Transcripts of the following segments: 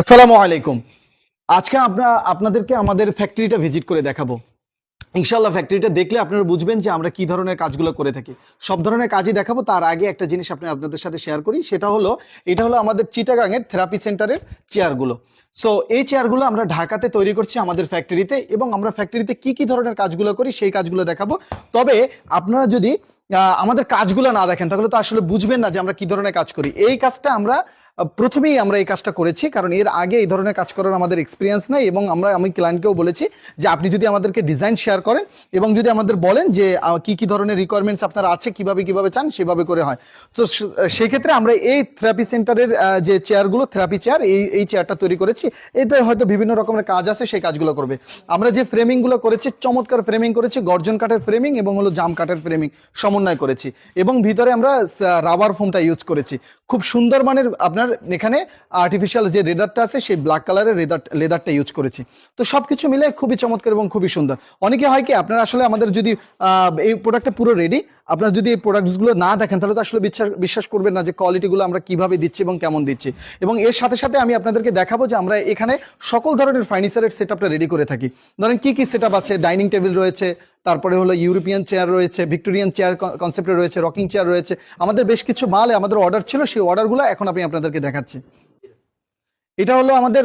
আসসালামু আলাইকুম। আজকে আমরা আপনাদেরকে আমাদের ফ্যাক্টরিটা ভিজিট করে দেখাবো। ইনশাল্লাহ ফ্যাক্টরিটা দেখলে আপনারা বুঝবেন যে আমরা কি ধরনের কাজগুলো করে থাকি। সব ধরনের কাজই দেখাবো, তার আগে একটা জিনিস আপনি আপনাদের সাথে শেয়ার করি, সেটা হলো, এটা হলো আমাদের চিটাগাংয়ের থেরাপি সেন্টারের চেয়ারগুলো সো এই চেয়ারগুলো আমরা ঢাকাতে তৈরি করছি আমাদের ফ্যাক্টরিতে এবং আমরা ফ্যাক্টরিতে কি কি ধরনের কাজগুলো করি, সেই কাজগুলো দেখাবো। তবে আপনারা যদি আমাদের কাজগুলো না দেখেন, তাহলে তো আসলে বুঝবেন না যে আমরা কি ধরনের কাজ করি। এই কাজটা আমরা প্রথমেই আমরা এই কাজটা করেছি, কারণ এর আগে এই ধরনের কাজ করার আমাদের এক্সপিরিয়েন্স নেই এবং আমরা, আমি ক্লায়েন্টকেও বলেছি যে আপনি যদি আমাদেরকে ডিজাইন শেয়ার করেন এবং যদি আমাদের বলেন যে কি কি ধরনের রিকোয়ারমেন্টস আপনার আছে, কীভাবে কীভাবে চান, সেভাবে করে হয়। তো সে- সেই ক্ষেত্রে আমরা এই থেরাপি সেন্টারের যে চেয়ারগুলো থেরাপি চেয়ার এই এই চেয়ারটা তৈরি করেছি। এতে হয়তো বিভিন্ন রকমের কাজ আছে, সেই কাজগুলো করবে। আমরা যে ফ্রেমিংগুলো করেছি, চমৎকার ফ্রেমিং করেছি, গর্জন কাঠের ফ্রেমিং এবং হলো জাম কাঠের ফ্রেমিং সমন্বয় করেছি। এবং ভিতরে আমরা রাবার ফোমটা ইউজ করেছি। খুব সুন্দর মানের আপনার এখানে আর্টিফিশিয়াল যে রেদারটা আছে, সেই ব্ল্যাক কালারের রেদার লেদারটা ইউজ করেছি। তো সবকিছু মিলে খুবই চমৎকার এবং খুবই সুন্দর। অনেকে হয় কি, আপনারা আসলে আমাদের যদি এই প্রোডাক্টটা পুরো রেডি আপনারা যদি এই প্রোডাক্টসগুলো না দেখেন, তাহলে তো আসলে বিশ্বাস বিশ্বাস করবেন না যে কোয়ালিটিগুলো আমরা কীভাবে দিচ্ছি এবং কেমন দিচ্ছি। এবং এর সাথে সাথে আমি আপনাদেরকে দেখাবো যে আমরা এখানে সকল ধরনের ফার্নিচারের সেট রেডি করে থাকি। ধরেন কি কি সেট আছে? ডাইনিং টেবিল রয়েছে তারপরে হলো ইউরোপিয়ান চেয়ার রয়েছে ভিক্টোরিয়ান চেয়ার কনসেপ্টে রয়েছে রকিং চেয়ার রয়েছে। আমাদের বেশ কিছু মাল, আমাদের অর্ডার ছিল, সেই অর্ডারগুলো এখন আমি আপনাদেরকে দেখাচ্ছি। এটা হলো আমাদের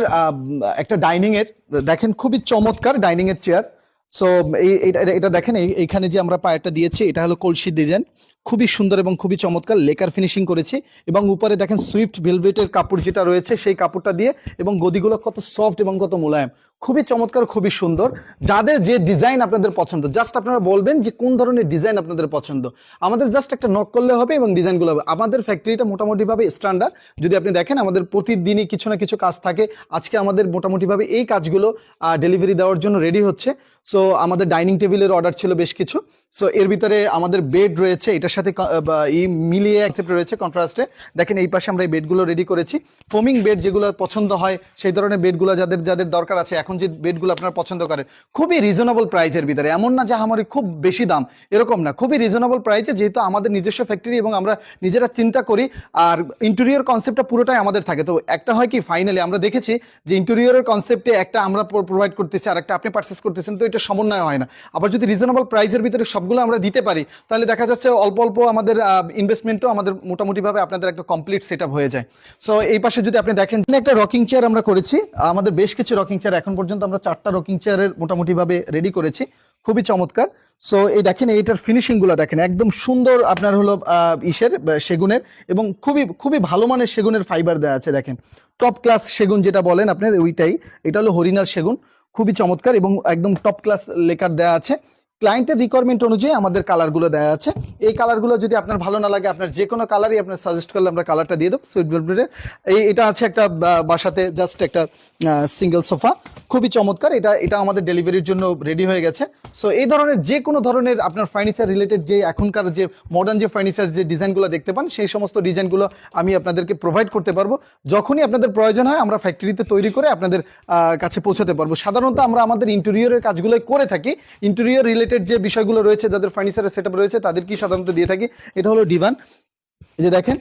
একটা ডাইনিং এর দেখেন খুবই চমৎকার ডাইনিং এর চেয়ার সো এটা দেখেন, এই- এইখানে যে আমরা পায়েরটা দিয়েছি, এটা হলো কলসি ডিজাইন খুবই সুন্দর এবং খুবই চমৎকার, লেকার ফিনিশিং করেছি। এবং উপরে দেখেন সুইফট ভেলভেটের কাপড় যেটা রয়েছে, সেই কাপড়টা দিয়ে, এবং গদিগুলো কত সফট এবং কত মোলায়েম। খুবই চমৎকার, খুবই সুন্দর। যাদের যে ডিজাইন আপনাদের পছন্দ জাস্ট আপনারা বলবেন যে কোন ধরনের ডিজাইন আপনাদের পছন্দ। আমাদের জাস্ট একটা নক করলে হবে এবং ডিজাইনগুলো হবে। আমাদের ফ্যাক্টরিটা মোটামুটিভাবে স্ট্যান্ডার্ড যদি আপনি দেখেন, আমাদের প্রতিদিনই কিছু না কিছু কাজ থাকে। আজকে আমাদের মোটামুটিভাবে এই কাজগুলো ডেলিভারি দেওয়ার জন্য রেডি হচ্ছে। সো আমাদের ডাইনিং টেবিলের অর্ডার ছিল বেশ কিছু। সো এর ভিতরে আমাদের বেড রয়েছে, এটার সাথে মিলিয়ে অ্যাকসেপ্ট রয়েছে কন্ট্রাস্টে দেখেন, এই পাশে আমরা এই বেডগুলো রেডি করেছি। ফোমিং বেড যেগুলো পছন্দ হয়, সেই ধরনের বেডগুলো যাদের যাদের দরকার আছে, এখন যে বেডগুলো আপনারা পছন্দ করেন, খুবই রিজনেবল প্রাইসের ভিতরে। এমন না যে আমার খুব বেশি দাম, এরকম না। খুবই রিজনেবল প্রাইসে যেহেতু আমাদের নিজস্ব ফ্যাক্টরি এবং আমরা নিজেরা চিন্তা করি, আর ইন্টেরিয়র কনসেপ্টটা পুরোটাই আমাদের থাকে। তো, একটা হয় কি ফাইনালি আমরা দেখেছি যে ইন্টেরিয়রের কনসেপ্টে একটা আমরা প্রোভাইড করতেছি আর একটা আপনি পারচেস করতেছেন, তো এটা সমন্বয় হয় না। আবার যদি রিজনেবল প্রাইসের ভিতরে সবগুলো আমরা দিতে পারি। তাহলে দেখা যাচ্ছে অল্প অল্প আমাদের ইনভেস্টমেন্টও আমাদের মোটামুটিভাবে আপনাদের একটা কমপ্লিট সেট হয়ে যায়। সো এই পাশে যদি আপনি দেখেন একটা রকিং চেয়ার আমরা করেছি। আমাদের বেশ কিছু রকিং চেয়ার এখন পর্যন্ত আমরা চারটা রকিং চেয়ারের মোটামুটিভাবে রেডি করেছি। খুবই চমৎকার। সো এই দেখেন, এইটার ফিনিশিংগুলো দেখেন, একদম সুন্দর আপনার হলো ইসের সেগুনের এবং খুবই খুবই ভালো মানের সেগুনের ফাইবার দেওয়া আছে, দেখেন। টপ ক্লাস সেগুন যেটা বলেন আপনার ওইটাই। এটা হলো হরিণার সেগুন। খুবই চমৎকার এবং একদম টপ ক্লাস লেকার দেওয়া আছে। ক্লায়েন্টের রিকোয়ারমেন্ট অনুযায়ী আমাদের কালারগুলো দেওয়া আছে। এই কালারগুলো যদি আপনার ভালো না লাগে, আপনার যে কোনো কালারই আপনার সাজেস্ট করলে আমরা কালারটা দিয়ে দেবো। সুইট এই, এটা আছে একটা বাসাতে জাস্ট একটা সিঙ্গেল সোফা খুবই চমৎকার। এটা এটা আমাদের ডেলিভারির জন্য রেডি হয়ে গেছে। সো এই ধরনের যে কোনো ধরনের আপনার ফার্নিচার রিলেটেড যে এখনকার যে মডার্ন যে ফার্নিচার যে ডিজাইনগুলো দেখতে পান, সেই সমস্ত ডিজাইনগুলো আমি আপনাদেরকে প্রোভাইড করতে পারব। যখনই আপনাদের প্রয়োজন হয়, আমরা ফ্যাক্টরিতে তৈরি করে আপনাদের কাছে পৌঁছাতে পারব। সাধারণত আমরা আমাদের ইন্টেরিয়রের কাজগুলো করে থাকি। ইন্টেরিয়র রিলেটেড যে বিষয়গুলো রয়েছে, যাদের ফার্নিচারের সেট রয়েছে, তাদেরকেই সাধারণত দিয়ে থাকি। এটা হলো ডিভান যে দেখেন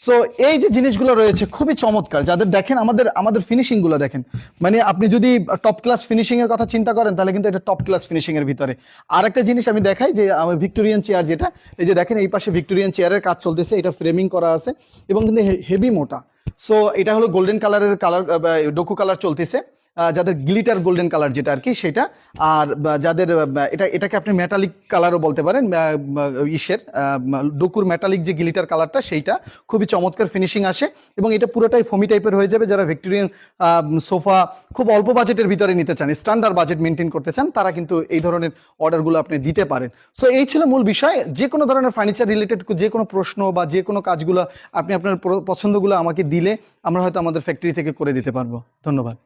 সো এই যে জিনিসগুলো রয়েছে খুবই চমৎকার। যাদের দেখেন, আমাদের আমাদের ফিনিশিংগুলো দেখেন। মানে আপনি যদি টপ ক্লাস ফিনিশিং এর কথা চিন্তা করেন, তাহলে কিন্তু এটা টপ ক্লাস ফিনিশিং এর ভিতরে। আর একটা জিনিস আমি দেখাই যে আমার ভিক্টোরিয়ান চেয়ার যেটা, এই যে দেখেন, এই পাশে ভিক্টোরিয়ান চেয়ারের কাজ চলতেছে, এটা ফ্রেমিং করা আছে, এবং কিন্তু হেভি মোটা। সো এটা হলো গোল্ডেন কালারের কালার ডোকু কালার চলতেছে। যাদের গ্লিটার গোল্ডেন কালার যেটা আর কি সেটা। আর যাদের এটা, এটাকে আপনি মেটালিক কালারও বলতে পারেন ইসের ডুকুর মেটালিক যে গ্লিটার কালারটা সেইটা খুবই চমৎকার ফিনিশিং আসে এবং এটা পুরোটাই ফমি টাইপের হয়ে যাবে। যারা ভিক্টোরিয়ান সোফা খুব অল্প বাজেটের ভিতরে নিতে চান স্ট্যান্ডার্ড বাজেট মেনটেন করতে চান, তারা কিন্তু এই ধরনের অর্ডারগুলো আপনি দিতে পারেন। সো এই ছিল মূল বিষয়। যে কোনো ধরনের ফার্নিচার রিলেটেড যে কোনো প্রশ্ন বা যে কোনো কাজগুলো আপনি আপনার পছন্দগুলো আমাকে দিলে আমরা হয়তো আমাদের ফ্যাক্টরি থেকে করে দিতে পারব। ধন্যবাদ।